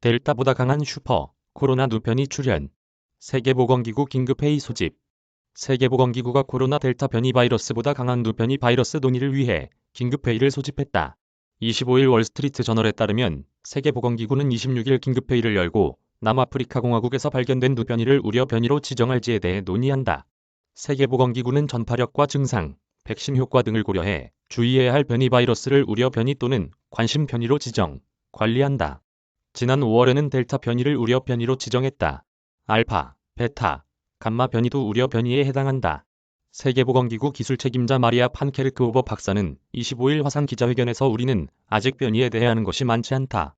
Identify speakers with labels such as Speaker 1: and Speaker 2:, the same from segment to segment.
Speaker 1: 델타보다 강한 슈퍼 코로나 누편이 출현. 세계보건기구 긴급회의 소집. 세계보건기구가 코로나 델타 변이 바이러스보다 강한 누편이 바이러스 논의를 위해 긴급회의를 소집했다. 25일 월스트리트 저널에 따르면 세계보건기구는 26일 긴급회의를 열고 남아프리카 공화국에서 발견된 누변이를 우려 변이로 지정할지에 대해 논의한다. 세계보건기구는 전파력과 증상, 백신 효과 등을 고려해 주의해야 할 변이 바이러스를 우려 변이 또는 관심 변이로 지정, 관리한다. 지난 5월에는 델타 변이를 우려 변이로 지정했다. 알파, 베타, 감마 변이도 우려 변이에 해당한다. 세계보건기구 기술 책임자 마리아 판케르크 오버 박사는 25일 화상 기자회견에서 우리는 아직 변이에 대해 아는 것이 많지 않다.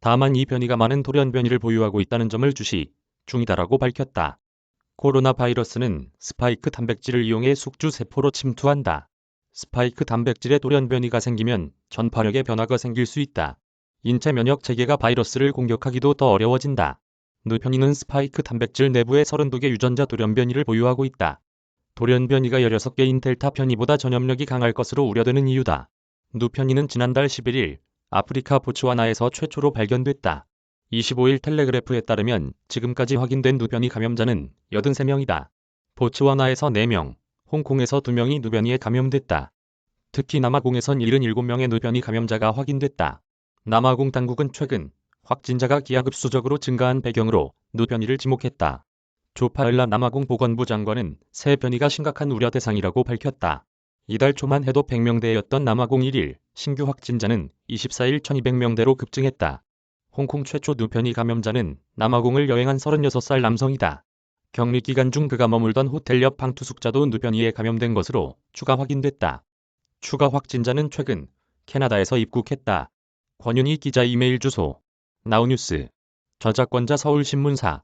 Speaker 1: 다만 이 변이가 많은 돌연 변이를 보유하고 있다는 점을 주시 중이다라고 밝혔다. 코로나 바이러스는 스파이크 단백질을 이용해 숙주 세포로 침투한다. 스파이크 단백질의 돌연 변이가 생기면 전파력의 변화가 생길 수 있다. 인체 면역 체계가 바이러스를 공격하기도 더 어려워진다. 누편이는 스파이크 단백질 내부에 32개 유전자 돌연 변이를 보유하고 있다. 돌연 변이가 16개인 델타 변이보다 전염력이 강할 것으로 우려되는 이유다. 누편이는 지난달 11일 아프리카 보츠와나에서 최초로 발견됐다. 25일 텔레그래프에 따르면 지금까지 확인된 누변이 감염자는 83명이다. 보츠와나에서 4명, 홍콩에서 2명이 누변이에 감염됐다. 특히 남아공에선 77명의 누변이 감염자가 확인됐다. 남아공 당국은 최근 확진자가 기하급수적으로 증가한 배경으로 누변이를 지목했다. 조파엘라 남아공 보건부 장관은 새 변이가 심각한 우려 대상이라고 밝혔다. 이달 초만 해도 100명대였던 남아공 1일 신규 확진자는 24일 1200명대로 급증했다. 홍콩 최초 누편이 감염자는 남아공을 여행한 36살 남성이다. 격리 기간 중 그가 머물던 호텔 옆 방투 숙자도 누편이에 감염된 것으로 추가 확인됐다. 추가 확진자는 최근 캐나다에서 입국했다. 권윤희 기자 이메일 주소. 나우뉴스. 저작권자 서울신문사